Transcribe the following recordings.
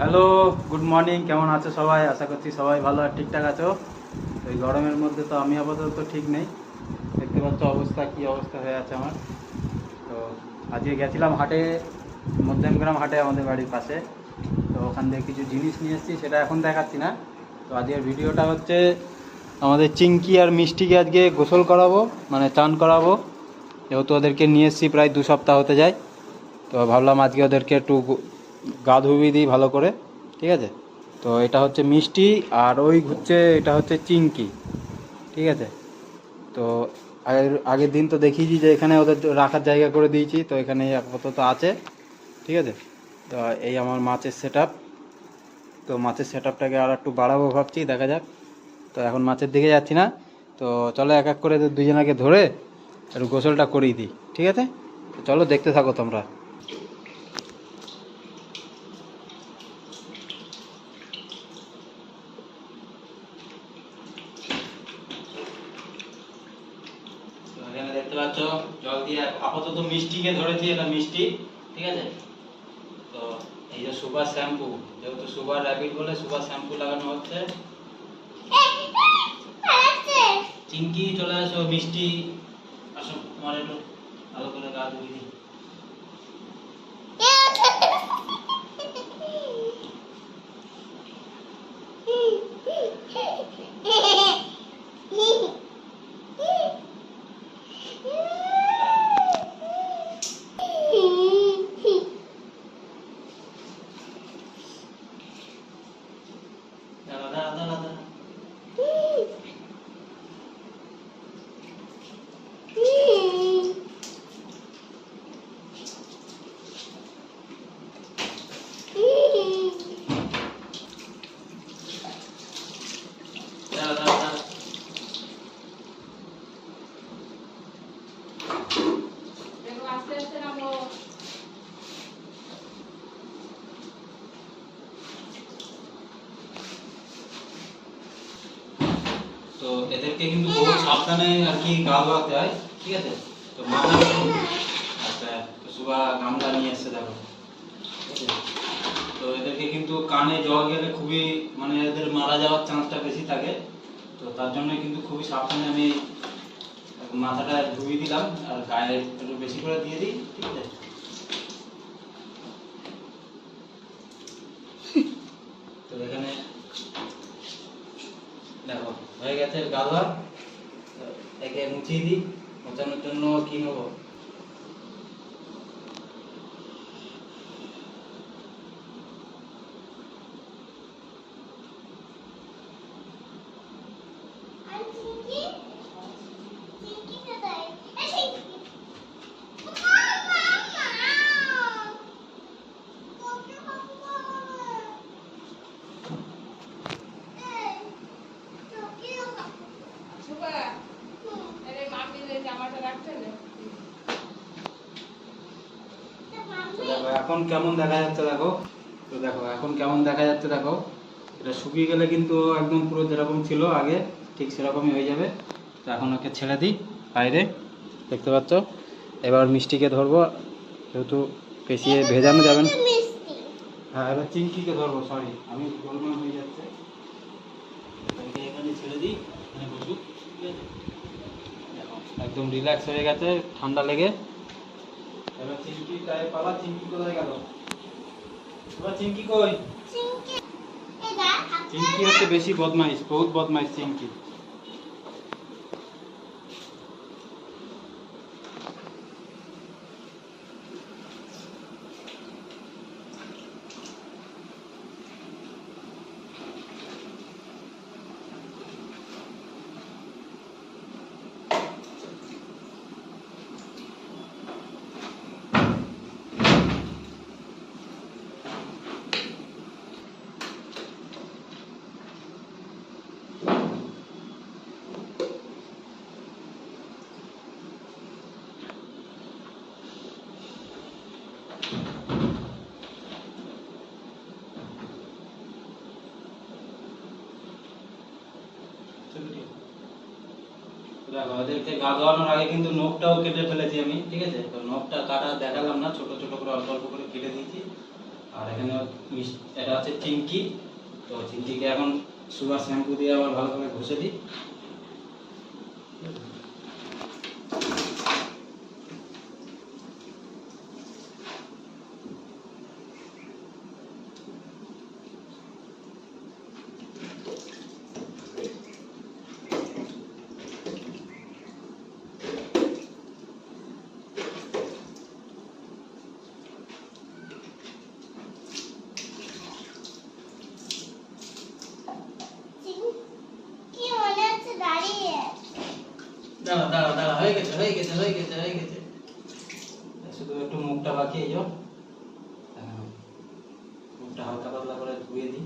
Hello good morning কেমন আছো সবাই? আশা করছি সবাই ভালো আর ঠিকঠাক আছো। তো এই গরমের মধ্যে তো আমি আপাতত ঠিক নেই। দেখতে পাচ্ছ অবস্থা, কি অবস্থা হয়ে আছে আমার। তো আজকে গেছিলাম হাটে, মধ্যমগ্রাম হাটে আমাদের বাড়ির পাশে। তো ওখান থেকে কিছু জিনিস নিয়ে এসেছি, সেটা এখন দেখাচ্ছি না। তো আজকের ভিডিওটা হচ্ছে আমাদের চিংকি আর মিষ্টিকে আজকে গোসল করাবো মানে চান করাবো। যেহেতু ওদেরকে নিয়ে এসেছি প্রায় দু সপ্তাহ হতে যায়। তো ভাবলাম আজকে ওদেরকে একটু গো- ধুবিয়ে দিই ভালো করে, ঠিক আছে? তো এটা হচ্ছে মিষ্টি আর ওই হচ্ছে, এটা হচ্ছে চিংকি, ঠিক আছে? তো আগের আগের দিন তো দেখিয়েছি যে এখানে ওদের রাখার জায়গা করে দিয়েছি, তো এখানে আপাতত আছে, ঠিক আছে? তো এই আমার মাছের সেট তো মাছের সেট আপটাকে আর একটু বাড়াবো ভাবছি, দেখা যাক। তো এখন মাছের দিকে যাচ্ছি না। তো চলো এক এক করে দুজনাকে ধরে একটু গোসলটা করিয়ে দিই, ঠিক আছে? চলো দেখতে থাকো তোমরা তো এখানে দেখতে পাচ্ছ জল দিয়ে আপাতত মিষ্টিকে ধরেছি এটা মিষ্টি, ঠিক আছে? তো এই যে সুপার শ্যাম্পু, যেহেতু সুপার র্যাপিড বলে সুপার শ্যাম্পু লাগানো হচ্ছে। চিংকি চলে আসো, মিষ্টি। আসো, তোমার একটু ভালো করে গা ধুয়ে দিই। এদেরকে কিন্তু বহু সাবধানে আর কি গা ধোয়াতে হয় ঠিক আছে? তো মাথা আচ্ছা তো গামলা নিয়ে এসছে দেখো? তো এদেরকে কিন্তু কানে জল গেলে খুবই মানে এদের মারা যাওয়ার চান্সটা বেশি থাকে। তো তার জন্য কিন্তু খুবই সাবধানে আমি মাথাটা ধুয়ে দিলাম আর গায়ে একটু বেশি করে দিয়ে দিই, ঠিক আছে তো এখানে দেখো গেছে গা ধোয়া তো একে মুছিয়ে দিই মোছানোর জন্য কি নেব সুপা আরে মামির জামাটা রাখতে দে তো দেখো এখন কেমন দেখা যাচ্ছে দেখো? তো দেখো এখন কেমন দেখা যাচ্ছে দেখো? এটা শুকিয়ে গেলে কিন্তু একদম পুরো যেরকম ছিল আগে ঠিক সেরকমই হয়ে যাবে। তো এখন ওকে ছেড়ে দিই বাইরে দেখতে পাচ্ছ? এবার মিষ্টিকে ধরবো যেহেতু পেশিয়ে ভেজানো যাবে না। হ্যাঁ এবার চিংকিকে ধরবো সরি আমি গোলমাল হয়ে যাচ্ছে। এখানে ছেড়ে দিই এখানে বসুক ঠিক আছে? একদম রিল্যাক্স হয়ে গেছে ঠান্ডা লেগে। এবার চিংকি তাই পালা চিংকি কোথায় গেল? তোমার চিংকি কই? চিংকি হচ্ছে বেশি বদমাইশ বহুত বদমাইশ চিংকি দেখো ওদেরকে গা ধোয়ানোর আগে কিন্তু নখটাও কেটে ফেলেছি আমি, ঠিক আছে? তো নখটা কাটা দেখালাম না, ছোট ছোট করে, অল্প অল্প করে কেটে দিয়েছি। আর এখানে এটা হচ্ছে চিংকি। তো চিংকিকে এখন সুগার শ্যাম্পু দিয়ে আবার ভালো করে ঘষে দিই কি মনে হচ্ছে দাঁড়িয়ে দাঁড়া দাঁড়া দাঁড়া হয়ে গেছে হয়ে গেছে হয়ে গেছে হয়ে গেছে। শুধু একটু মুখটা বাকি এই যো হ্যাঁ, মুখটা হালকা পাতলা করে ধুয়ে দিই।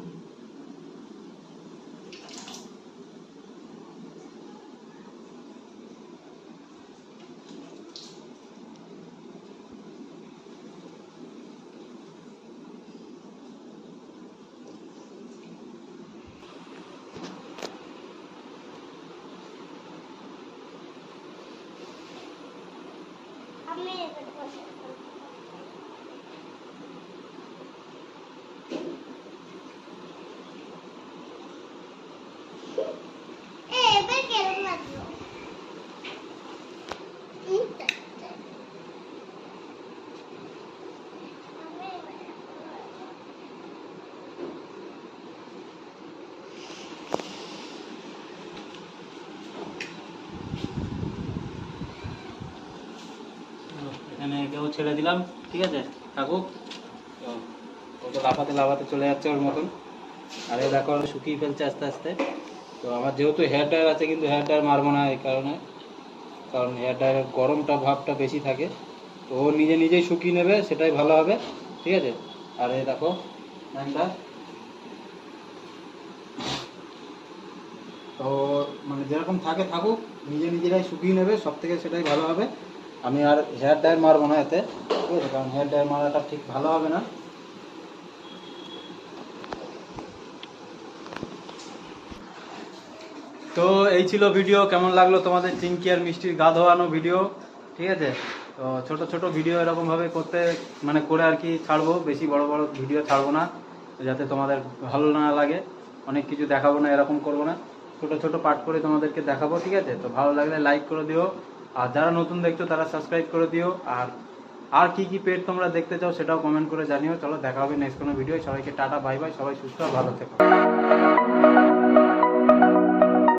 আমি এবার বসে এ, এবার কেরম লাগল উম, তা- তা- আমি এবার- এখানে একেও ছেড়ে দিলাম, ঠিক আছে? থাকুক। ও তো লাফাতে লাফাতে চলে যাচ্ছে ওর মতন। আর এই দেখো, শুকিয়ে ফেলছে আস্তে আস্তে। তো আমার যেহেতু হেয়ার ড্রায়ার আছে, কিন্তু হেয়ার ড্রায়ার মারবো না এই কারণে। কারণ হেয়ার ড্রায়ারের গরমটা, ভাবটা বেশি থাকে। তো ও নিজে নিজেই শুকিয়ে নেবে, সেটাই ভালো হবে, ঠিক আছে? আর এই দেখো তো মানে যেরকম থাকে, থাকুক। নিজে নিজেরাই শুকিয়ে নেবে, সব থেকে সেটাই ভালো হবে। আমি আর হেয়ার ড্রায়ার মারবো না এতে, ঠিক আছে? কারণ হেয়ার ড্রায়ার মারাটা ঠিক ভালো হবে না। তো এই ছিল ভিডিও, কেমন লাগল তোমাদের চিংকি আর মিষ্টির গা ধোয়ানো ভিডিও? ঠিক আছে? তো ছোট ছোট ভিডিও এরকমভাবে করতে মানে করে আর কি ছাড়বো, বেশি বড় বড় ভিডিও ছাড়বো না, যাতে তোমাদের ভালো না লাগে। অনেক কিছু দেখাবো না, এরকম করব না। ছোট ছোট পার্ট করে তোমাদেরকে দেখাবো, ঠিক আছে? তো ভালো লাগলে লাইক করে দিও। আর যারা নতুন দেখছ, তারা সাবস্ক্রাইব করে দিও। আর আর কি কি পেট তোমরা দেখতে চাও, সেটাও কমেন্ট করে জানিও। চলো, দেখা হবে নেক্সট কোনো ভিডিও সবাইকে টাটা বাই বাই সবাই সুস্থ, ভালো থেকো।